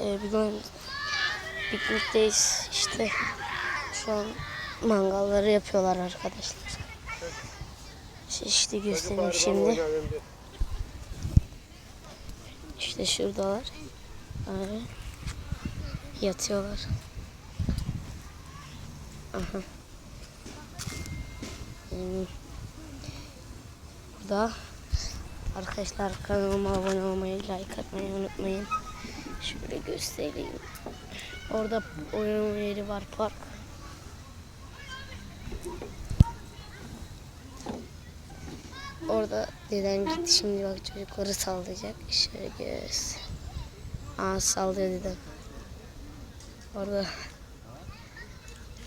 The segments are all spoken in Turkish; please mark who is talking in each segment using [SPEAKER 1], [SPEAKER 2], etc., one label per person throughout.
[SPEAKER 1] Ee, bugün piknikteyiz. İşte şu an mangalları yapıyorlar arkadaşlar. İşte göstereyim şimdi. İşte şuradalar. Öyle. Yatıyorlar. Aha. Hmm. Burada arkadaşlar kanalıma abone olmayı, like atmayı unutmayın. Şöyle göstereyim. Orada oyun yeri var park. Orada deden gitti şimdi bak çocukları sallayacak. Şöyle göz. Aa sallıyor dedem. Orada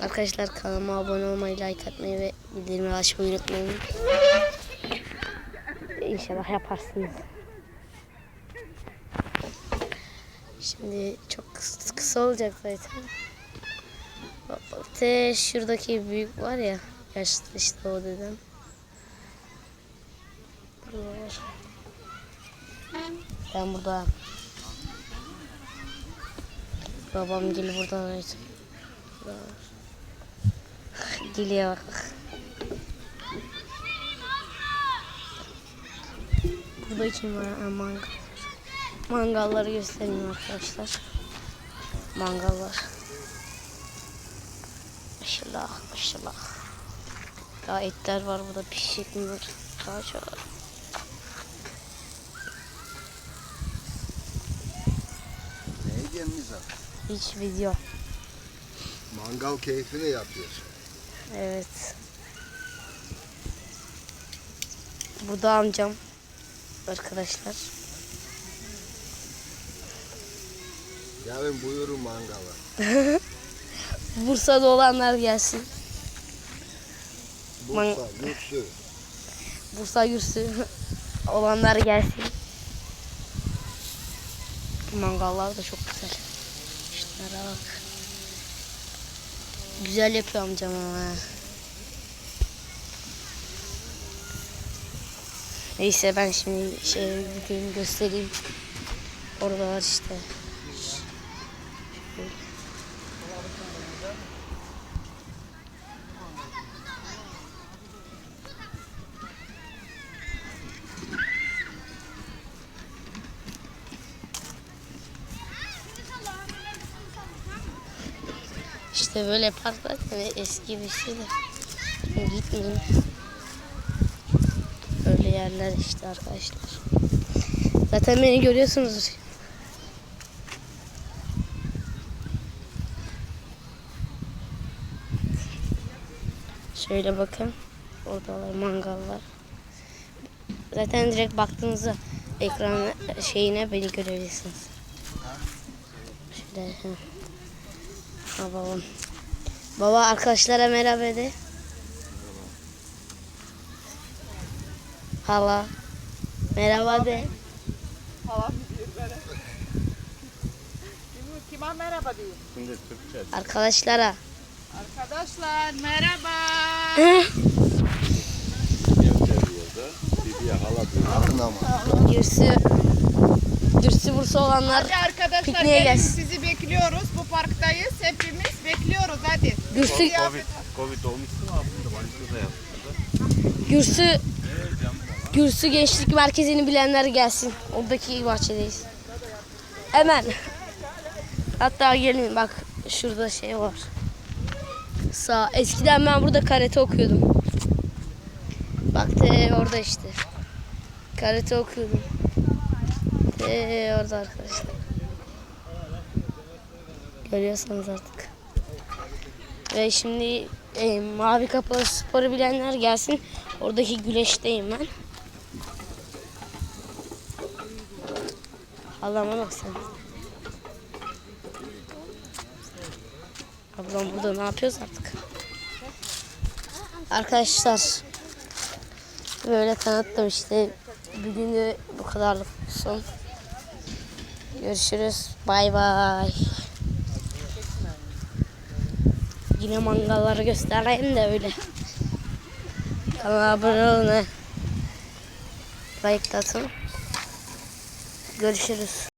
[SPEAKER 1] Arkadaşlar kanalıma abone olmayı, like atmayı ve bildirimleri açmayı unutmayın. İnşallah yaparsınız. Şimdi çok kısa, kısa olacak zaten. Te şuradaki büyük var ya yaşlı işte o dedem. Burada. Ben burada. Babam gel burada. Evet. Burada var. Geliyor bak. Burada kim var? Ha, mangal. Mangalları göstereyim arkadaşlar. Mangallar. Maşallah maşallah. Daha etler var burada pişecek mi var? Daha çok.
[SPEAKER 2] Ne yiyeceğimiz var?
[SPEAKER 1] Hiç video.
[SPEAKER 2] Mangal keyfini yapıyor.
[SPEAKER 1] Evet. Bu da amcam. Arkadaşlar.
[SPEAKER 2] Gelin buyurun mangala.
[SPEAKER 1] Bursa'da olanlar gelsin. Man-
[SPEAKER 2] Bursa, Yüksü.
[SPEAKER 1] Bursa Gürsü olanlar gelsin. Mangallar da çok güzel. Şunlara bak. Güzel yapıyor amcam ama. Neyse ben şimdi şey gideyim göstereyim. Orada var işte. İşte böyle parklar ve eski bir şey de gitmeyin. Böyle yerler işte arkadaşlar. Zaten beni görüyorsunuz. Şöyle bakın. Oradalar mangallar. Zaten direkt baktığınızda ekran şeyine beni görebilirsiniz. Şöyle. Ha babam. Baba arkadaşlara merhaba de. Hala. Merhaba de.
[SPEAKER 3] Kim- Kime merhaba diyor.
[SPEAKER 1] Arkadaşlara.
[SPEAKER 3] Arkadaşlar merhaba.
[SPEAKER 2] Ama.
[SPEAKER 1] Gürsü. Gürsü Bursa olanlar.
[SPEAKER 3] Hadi arkadaşlar
[SPEAKER 1] Pikniğe gelsin.
[SPEAKER 3] sizi bekliyoruz. Bu parktayız. Hepimiz bekliyoruz hadi.
[SPEAKER 1] Gürsü,
[SPEAKER 3] Kıyafet-
[SPEAKER 4] Covid olmuştu mu yaptı.
[SPEAKER 1] Gürsü, Gürsü Gençlik Merkezi'ni bilenler gelsin. Oradaki bahçedeyiz. Hemen. Hatta gelin bak şurada şey var. Sağ. Eskiden ben burada karate okuyordum. Bak de orada işte. Karate okuyordum. De orada arkadaşlar. Görüyorsanız artık. Ve şimdi e, mavi kapalı sporu bilenler gelsin. Oradaki güleşteyim ben. Allah'ıma bak sen. Ablam burada ne yapıyoruz artık? Arkadaşlar böyle tanıttım işte. Bugün de bu kadarlık son. Görüşürüz. Bay bay. Yine mangalları göstereyim de öyle. Kanala abone olun. Like atın. Görüşürüz.